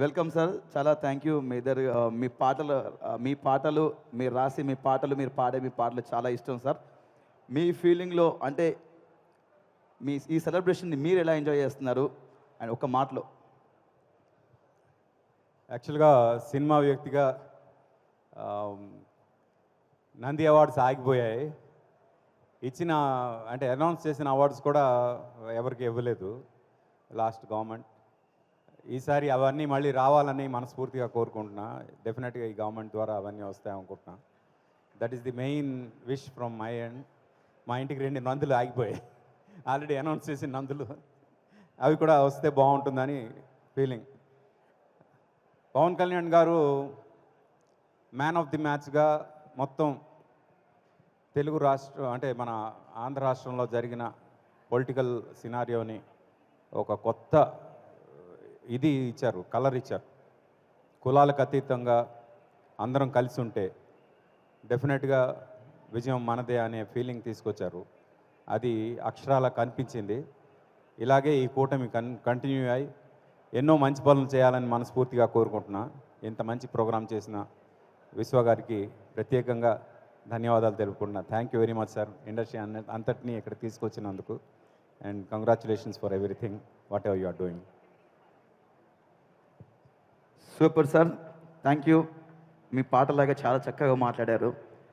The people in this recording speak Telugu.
Welcome sir. చాలా థ్యాంక్ యూ. మీ ఇద్దరు మీ పాటలు మీ పాటలు మీరు రాసి మీ పాటలు మీరు పాడే మీ పాటలు చాలా ఇష్టం సార్. మీ ఫీలింగ్లో అంటే మీ ఈ సెలబ్రేషన్ని మీరు ఎలా ఎంజాయ్ చేస్తున్నారు? అండ్ ఒక మాటలో. యాక్చువల్గా సినిమా వ్యక్తిగా నంది అవార్డ్స్ ఆగిపోయాయి. ఇచ్చిన అంటే అనౌన్స్ చేసిన అవార్డ్స్ కూడా ఎవరికి ఇవ్వలేదు. Last government. ఈసారి అవన్నీ మళ్ళీ రావాలని మనస్ఫూర్తిగా కోరుకుంటున్నా. డెఫినెట్గా ఈ గవర్నమెంట్ ద్వారా అవన్నీ వస్తాయనుకుంటున్నా. That is the main wish from my and మా ఇంటికి రెండు నందులు ఆగిపోయాయి. ఆల్రెడీ అనౌన్స్ చేసిన నందులు. అవి కూడా వస్తే బాగుంటుందని ఫీలింగ్ పవన్ కళ్యాణ్ గారు మ్యాన్ ఆఫ్ ది మ్యాచ్గా మొత్తం తెలుగు రాష్ట్రం అంటే మన ఆంధ్ర రాష్ట్రంలో జరిగిన పొలిటికల్ సినారియోని ఒక కొత్త ఇది ఇచ్చారు కలర్ ఇచ్చారు. కులాలకు అతీతంగా అందరం కలిసి ఉంటే డెఫినెట్గా విజయం మనదే అనే ఫీలింగ్ తీసుకొచ్చారు. అది అక్షరాల కనిపించింది. ఇలాగే ఈ కూటమి కన్ కంటిన్యూ అయి ఎన్నో మంచి పనులు చేయాలని మనస్ఫూర్తిగా కోరుకుంటున్నా. ఇంత మంచి ప్రోగ్రాం చేసిన విశ్వ గారికి ప్రత్యేకంగా ధన్యవాదాలు తెలుపుకుంటున్నా. Thank you very much sir. Industry అన్న అంతటినీ ఇక్కడ తీసుకొచ్చినందుకు. And congratulations for everything whatever you are doing. Super sir. Thank you మీ పాటలాగా చాలా చక్కగా మాట్లాడారు.